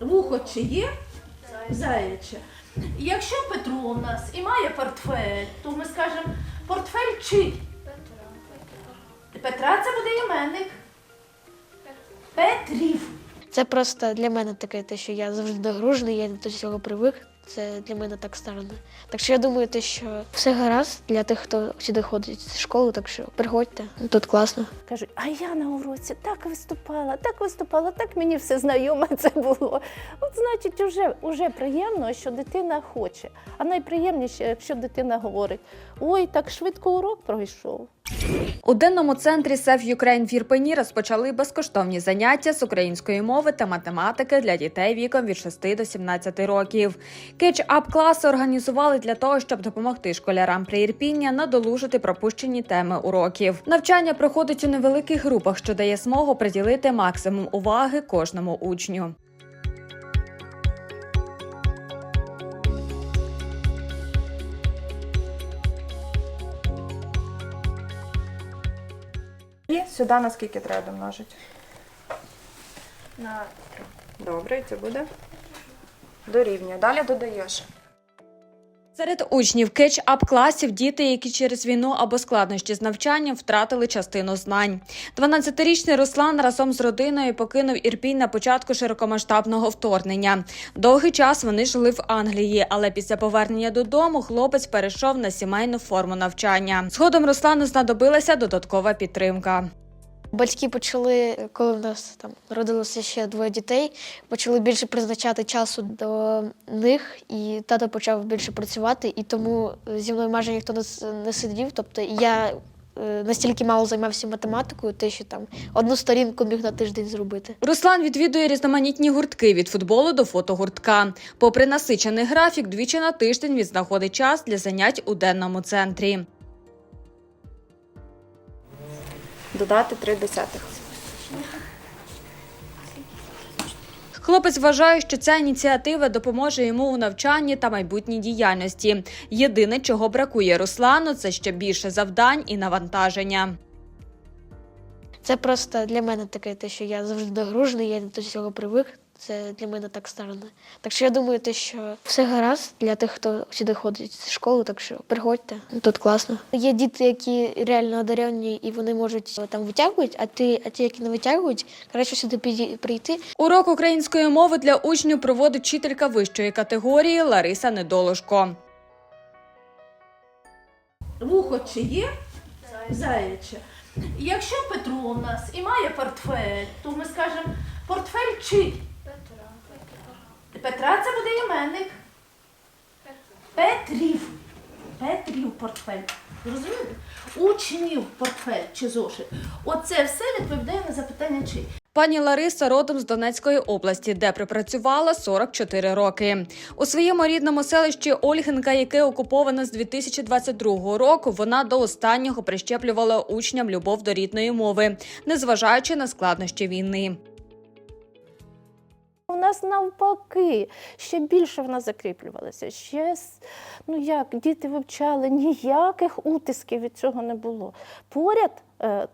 Вухо чи є? Заяче. Якщо Петро у нас і має портфель, то ми скажемо портфель чий? Петра Петра це буде іменник. Петрів. Це просто для мене таке, те, що я завжди догружений, я до цього привик. Це для мене так странно. Так що я думаю, те, що все гаразд для тих, хто сюди ходить в школу, так що приходьте, тут класно. Кажуть, а я на уроці так виступала, так виступала, так мені все знайоме це було. От значить, уже, уже приємно, що дитина хоче. А найприємніше, якщо дитина говорить: ой, так швидко урок пройшов. У денному центрі Save Ukraine в Ірпені розпочали безкоштовні заняття з української мови та математики для дітей віком від 6 до 17 років. Кетч-ап класи організували для того, щоб допомогти школярам при Ірпіння надолужити пропущені теми уроків. Навчання проходить у невеликих групах, що дає змогу приділити максимум уваги кожному учню. Сюди наскільки треба домножити? На 3. Добре, і це буде дорівнює. Далі додаєш. Серед учнів кетч-ап класів діти, які через війну або складнощі з навчанням втратили частину знань. 12-річний Руслан разом з родиною покинув Ірпінь на початку широкомасштабного вторгнення. Довгий час вони жили в Англії, але після повернення додому хлопець перейшов на сімейну форму навчання. Згодом Руслану знадобилася додаткова підтримка. Батьки почали, коли в нас там родилося ще двоє дітей, почали більше призначати часу до них, і тато почав більше працювати, і тому зі мною майже ніхто не, сидів. Тобто я е, настільки мало займався математикою, те, що там одну сторінку міг на тиждень зробити. Руслан відвідує різноманітні гуртки від футболу до фотогуртка. Попри насичений графік, двічі на тиждень він знаходить час для занять у денному центрі. Додати 3 десятих. Хлопець вважає, що ця ініціатива допоможе йому у навчанні та майбутній діяльності. Єдине, чого бракує Руслану, це ще більше завдань і навантаження. Це просто для мене таке, те, що я завжди догружений, я до цього привик. Це для мене так странно. Так що я думаю, те, що все гаразд для тих, хто сюди ходить в школу, так що приходьте, тут класно. Є діти, які реально одарені і вони можуть там витягують, а ті, а ті, які не витягують, краще сюди піді- прийти. Урок української мови для учнів проводить вчителька вищої категорії Лариса Недолужко. Вухо чи є? Заяче. Якщо Петро у нас і має портфель, то ми скажемо портфель чий? Петра це буде іменник. Петрів. Петрів портфель. Розумієте? Учнів портфель чи зошит. Оце все відповідає на запитання чий. Пані Лариса родом з Донецької області, де припрацювала 44 роки. У своєму рідному селищі Ольгинка, яке окуповане з 2022 року, вона до останнього прищеплювала учням любов до рідної мови, незважаючи на складнощі війни. Нас навпаки, ще більше вона закріплювалася. Ще ну як діти вивчали, ніяких утисків від цього не було. Поряд,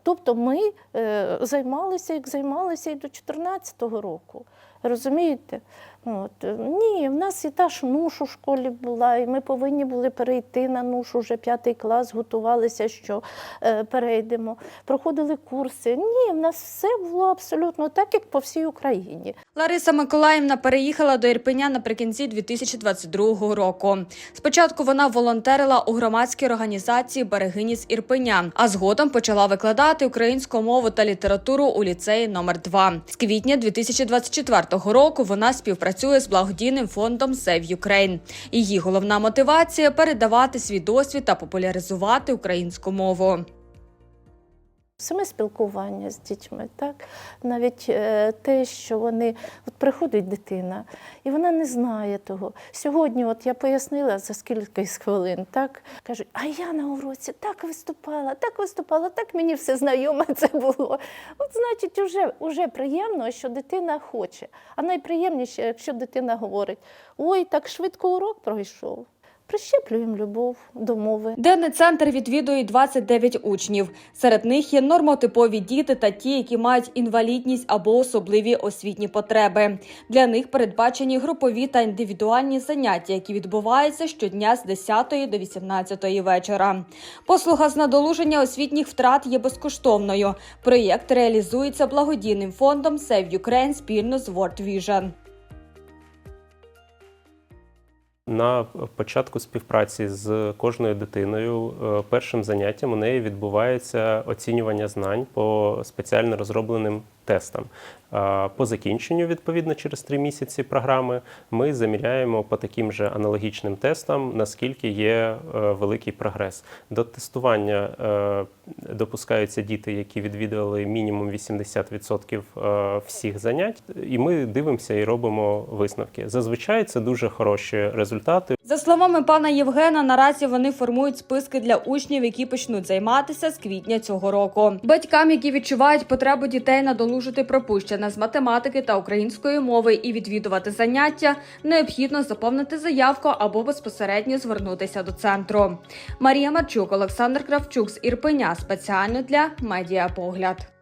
тобто ми е, займалися, як займалися і до 14-го року. Розумієте? От. е, Ні, в нас і та ж нуш у школі була, і ми повинні були перейти на нуш уже п'ятий клас, готувалися, що е, перейдемо. Проходили курси. Ні, в нас все було абсолютно так, як по всій Україні. Лариса Миколаївна переїхала до Ірпеня наприкінці 2022 року. Спочатку вона волонтерила у громадській організації Берегині з Ірпеня, а згодом почала викладати українську мову та літературу у ліцеї номер 2 З квітня 2024 року вона співпрацює з благодійним фондом Save Ukraine. Її головна мотивація передавати свій досвід та популяризувати українську мову. Саме спілкування з дітьми, так навіть е, те, що вони от приходить дитина, і вона не знає того. Сьогодні, от я пояснила за скільки хвилин, так кажуть, а я на уроці так виступала, так виступала, так мені все знайоме це було. От значить, уже, уже приємно, що дитина хоче. А найприємніше, якщо дитина говорить: ой, так швидко урок пройшов. Прищеплюємо любов до мови. Денний центр відвідує 29 учнів. Серед них є нормотипові діти та ті, які мають інвалідність або особливі освітні потреби. Для них передбачені групові та індивідуальні заняття, які відбуваються щодня з 10 до 18 вечора. Послуга з надолуження освітніх втрат є безкоштовною. Проєкт реалізується благодійним фондом Save Ukraine спільно з World Vision. На початку співпраці з кожною дитиною е, першим заняттям у неї відбувається оцінювання знань по спеціально розробленим тестам. По закінченню, відповідно, через три місяці програми ми заміряємо по таким же аналогічним тестам, наскільки є е, великий прогрес. До тестування е, допускаються діти, які відвідували мінімум 80% е, всіх занять, і ми дивимося і робимо висновки. Зазвичай це дуже хороші результати. За словами пана Євгена, наразі вони формують списки для учнів, які почнуть займатися з квітня цього року. Батькам, які відчувають потребу дітей надолужити пропущене з математики та української мови і відвідувати заняття, необхідно заповнити заявку або безпосередньо звернутися до центру. Марія Марчук, Олександр Кравчук з Ірпеня спеціально для медіапогляд.